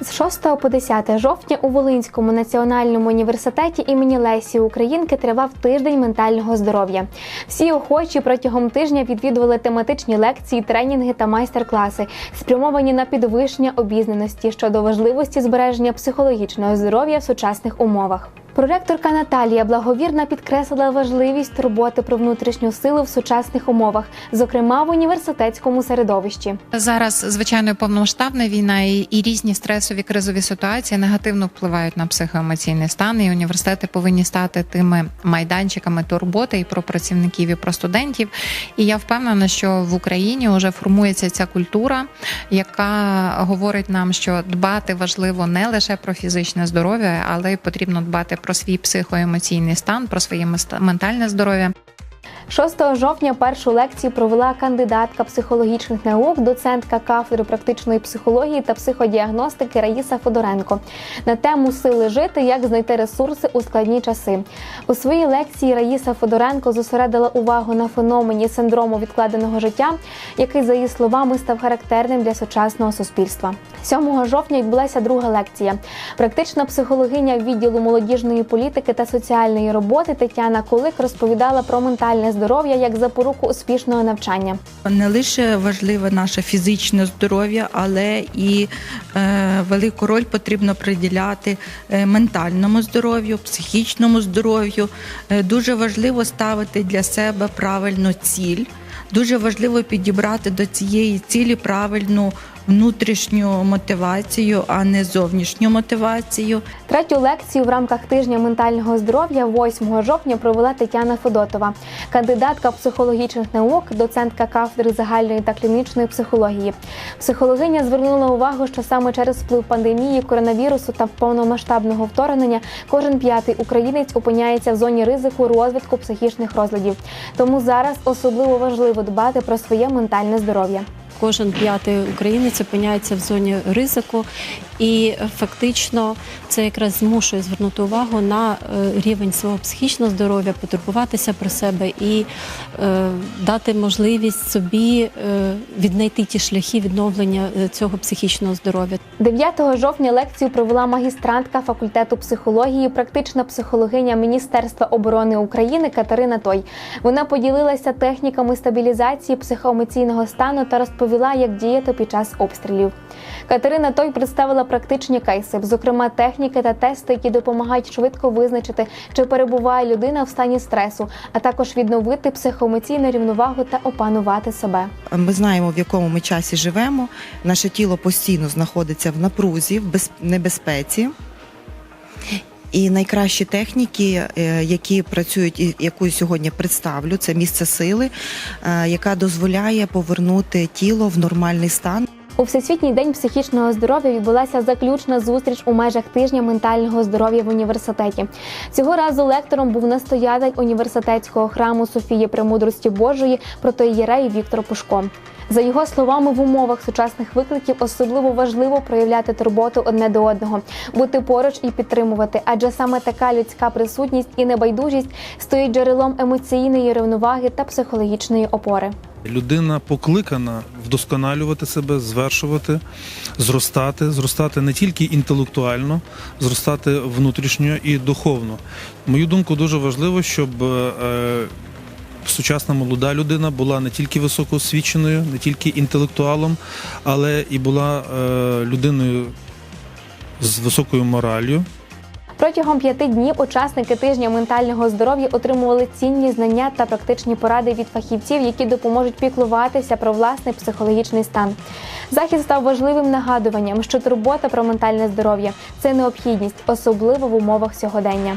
З 6 по 10 жовтня у Волинському національному університеті імені Лесі Українки тривав тиждень ментального здоров'я. Всі охочі протягом тижня відвідували тематичні лекції, тренінги та майстер-класи, спрямовані на підвищення обізнаності щодо важливості збереження психологічного здоров'я в сучасних умовах. Проректорка Наталія Благовірна підкреслила важливість роботи про внутрішню силу в сучасних умовах, зокрема в університетському середовищі. Зараз звичайно повномасштабна війна і, і різні стресові кризові ситуації негативно впливають на психоемоційний стан. І університети повинні стати тими майданчиками турботи і про працівників, і про студентів. І я впевнена, що в Україні вже формується ця культура, яка говорить нам, що дбати важливо не лише про фізичне здоров'я, але й потрібно дбати про свій психоемоційний стан, про своє ментальне здоров'я. 6 жовтня першу лекцію провела кандидатка психологічних наук, доцентка кафедри практичної психології та психодіагностики Раїса Федоренко на тему сили жити, як знайти ресурси у складні часи. У своїй лекції Раїса Федоренко зосередила увагу на феномені синдрому відкладеного життя, який, за її словами, став характерним для сучасного суспільства. 7 жовтня відбулася друга лекція. Практична психологиня відділу молодіжної політики та соціальної роботи Тетяна Кулик розповідала про ментальне здоров'я як запоруку успішного навчання. Не лише важливе наше фізичне здоров'я, але і е, велику роль потрібно приділяти е, ментальному здоров'ю, психічному здоров'ю. Е, дуже важливо ставити для себе правильну ціль. Дуже важливо підібрати до цієї цілі правильну внутрішню мотивацію, а не зовнішню мотивацію. Третю лекцію в рамках тижня ментального здоров'я 8 жовтня провела Тетяна Федотова, кандидатка психологічних наук, доцентка кафедри загальної та клінічної психології. Психологиня звернула увагу, що саме через вплив пандемії, коронавірусу та повномасштабного вторгнення кожен п'ятий українець опиняється в зоні ризику розвитку психічних розладів. Тому зараз особливо важливо дбати про своє ментальне здоров'я. Кожен п'ятий українець опиняється в зоні ризику, і фактично це якраз змушує звернути увагу на е, рівень свого психічного здоров'я, потурбуватися про себе і е, дати можливість собі е, віднайти ті шляхи відновлення е, цього психічного здоров'я. 9 жовтня лекцію провела магістрантка факультету психології, практична психологиня Міністерства оборони України Катерина Той. Вона поділилася техніками стабілізації психоемоційного стану та розповіла, як діяти під час обстрілів. Катерина Той представила практичні кейси, зокрема техніки та тести, які допомагають швидко визначити, чи перебуває людина в стані стресу, а також відновити психоемоційну рівновагу та опанувати себе. Ми знаємо, в якому ми часі живемо. Наше тіло постійно знаходиться в напрузі, в без- небезпеці. І найкращі техніки, е, які працюють, і яку сьогодні представлю, це місце сили, е, яка дозволяє повернути тіло в нормальний стан. У Всесвітній день психічного здоров'я відбулася заключна зустріч у межах тижня ментального здоров'я в університеті. Цього разу лектором був настоятель університетського храму Софії Премудрості Божої протоієрей Віктор Пушко. За його словами, в умовах сучасних викликів особливо важливо проявляти турботу одне до одного, бути поруч і підтримувати, адже саме така людська присутність і небайдужість стоїть джерелом емоційної рівноваги та психологічної опори. Людина покликана вдосконалювати себе, звершувати, зростати, зростати не тільки інтелектуально, зростати внутрішньо і духовно. Мою думку, дуже важливо, щоб е, сучасна молода людина була не тільки високоосвіченою, не тільки інтелектуалом, але і була е, людиною з високою мораллю, Протягом п'яти днів учасники тижня ментального здоров'я отримували цінні знання та практичні поради від фахівців, які допоможуть піклуватися про власний психологічний стан. Захід став важливим нагадуванням, що турбота про ментальне здоров'я це необхідність, особливо в умовах сьогодення.